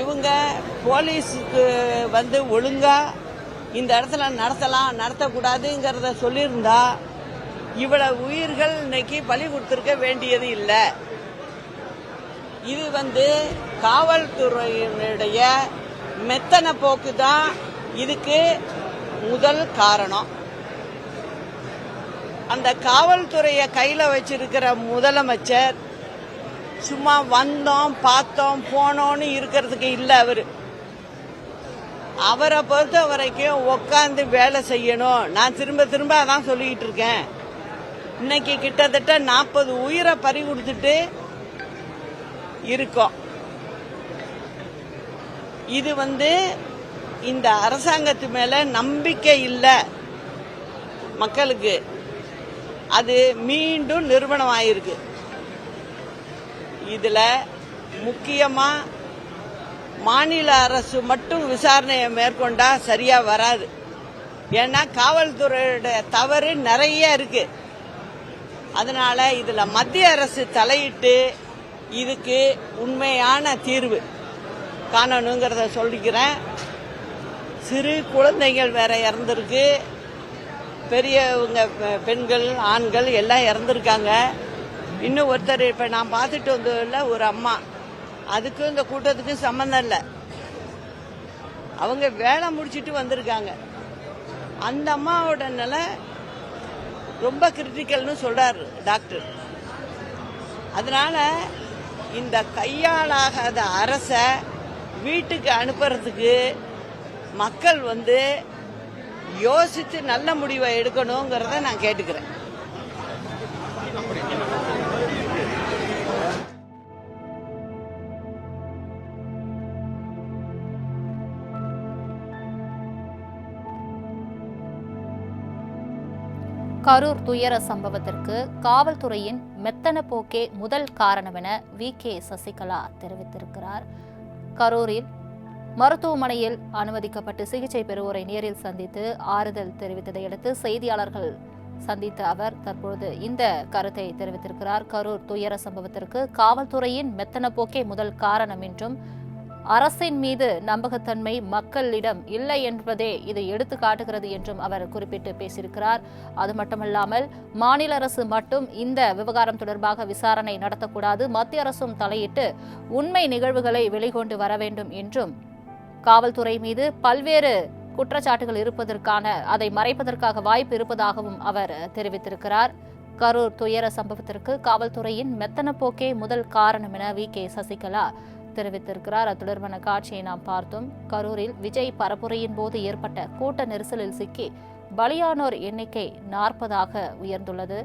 இவங்க போலீஸுக்கு வந்து ஒழுங்கா இந்த இடத்துல நடத்தலாம் நடத்தக்கூடாதுங்கிறத சொல்லியிருந்தா இவ்வளவு உயிர்கள் இன்னைக்கு பலி கொடுத்துருக்க வேண்டியது இல்லை. இது வந்து காவல்துறையினுடைய மெத்தன போக்கு தான் இதுக்கு முதல் காரணம். அந்த காவல்துறையை கையில் வச்சிருக்கிற முதலமைச்சர் சும்மா வந்தோம் பார்த்தோம் போனோன்னு இருக்கிறதுக்கு இல்லை அவர். அவரை பொறுத்த வரைக்கும் உட்காந்து வேலை செய்யணும். நான் திரும்ப திரும்ப அதான் சொல்லிக்கிட்டு இருக்கேன். இன்னைக்கு கிட்டத்தட்ட நாற்பது உயிரை பறி கொடுத்துட்டு இருக்கோம். இது வந்து இந்த அரசாங்கத்து மேல நம்பிக்கை இல்லை மக்களுக்கு. அது மீண்டும் நிறுவனம் ஆயிருக்கு இதுல முக்கியமா மாநில அரசு மட்டும் விசாரணையை மேற்கொண்டா சரியா வராது. ஏன்னா காவல்துறையோட தவறு நிறைய இருக்கு. அதனால இதுல மத்திய அரசு தலையிட்டு இதுக்கு உண்மையான தீர்வு காணணுங்கிறத சொல்லிக்கிறேன். சிறு குழந்தைகள் வேற இறந்துருக்கு. பெரியவங்க பெ- பெண்கள் ஆண்கள் எல்லாம் இறந்துருக்காங்க. இன்னும் ஒருத்தர் இப்போ நான் பார்த்துட்டு வந்ததில்ல ஒரு அம்மா. அதுக்கும் இந்த கூட்டத்துக்கும் சம்மந்தம் இல்லை. அவங்க வேலை முடிச்சிட்டு வந்திருக்காங்க. அந்த அம்மாவோட நிலை ரொம்ப கிரிட்டிக்கல்னு சொல்றாரு டாக்டர் அதனால இந்த கையாளாகாத அரசை வீட்டுக்கு அனுப்புறதுக்கு மக்கள் வந்து யோசித்து நல்ல முடிவை எடுக்கணுங்கிறத நான் கேட்டுக்கிறேன். கரூர் துயர சம்பவத்திற்கு காவல்துறையின் மெத்தன போக்கே முதல் காரணம் என வி. கே. சசிகலா தெரிவித்திருக்கிறார். கரூரில் மருத்துவமனையில் அனுமதிக்கப்பட்டு சிகிச்சை பெறுவோரை நேரில் சந்தித்து ஆறுதல் தெரிவித்ததை அடுத்து செய்தியாளர்கள் சந்தித்த அவர் தற்பொழுது இந்த கருத்தை தெரிவித்திருக்கிறார். கரூர் துயர சம்பவத்திற்கு காவல்துறையின் மெத்தன போக்கே முதல் காரணம் என்றும் அரசின் மீது நம்பகத்தன்மை மக்களிடம் இல்லை என்பதே இது எடுத்து காட்டுகிறது என்றும் அவர் குறிப்பிட்டு பேசியிருக்கிறார். அது மட்டுமல்லாமல் மாநில அரசு மட்டும் இந்த விவகாரம் தொடர்பாக விசாரணை நடத்தக்கூடாது. மத்திய அரசும் தலையிட்டு உண்மை நிகழ்வுகளை வெளிக்கொண்டு வர வேண்டும் என்றும் காவல்துறை மீது பல்வேறு குற்றச்சாட்டுகள் இருப்பதற்கான அதை மறைப்பதற்காக வாய்ப்பு இருப்பதாகவும் அவர் தெரிவித்திருக்கிறார். கரூர் துயர சம்பவத்திற்கு காவல்துறையின் மெத்தன போக்கே முதல் காரணம் என வி கே சசிகலா தெரிவித்திருக்கிறார். அது தொடர்பான காட்சியை நாம் பார்த்தோம். கரூரில் விஜய் பரப்புரையின் போது ஏற்பட்ட கூட்ட நெரிசலில் சிக்கி பலியானோர் எண்ணிக்கை நாற்பதாக உயர்ந்துள்ளது.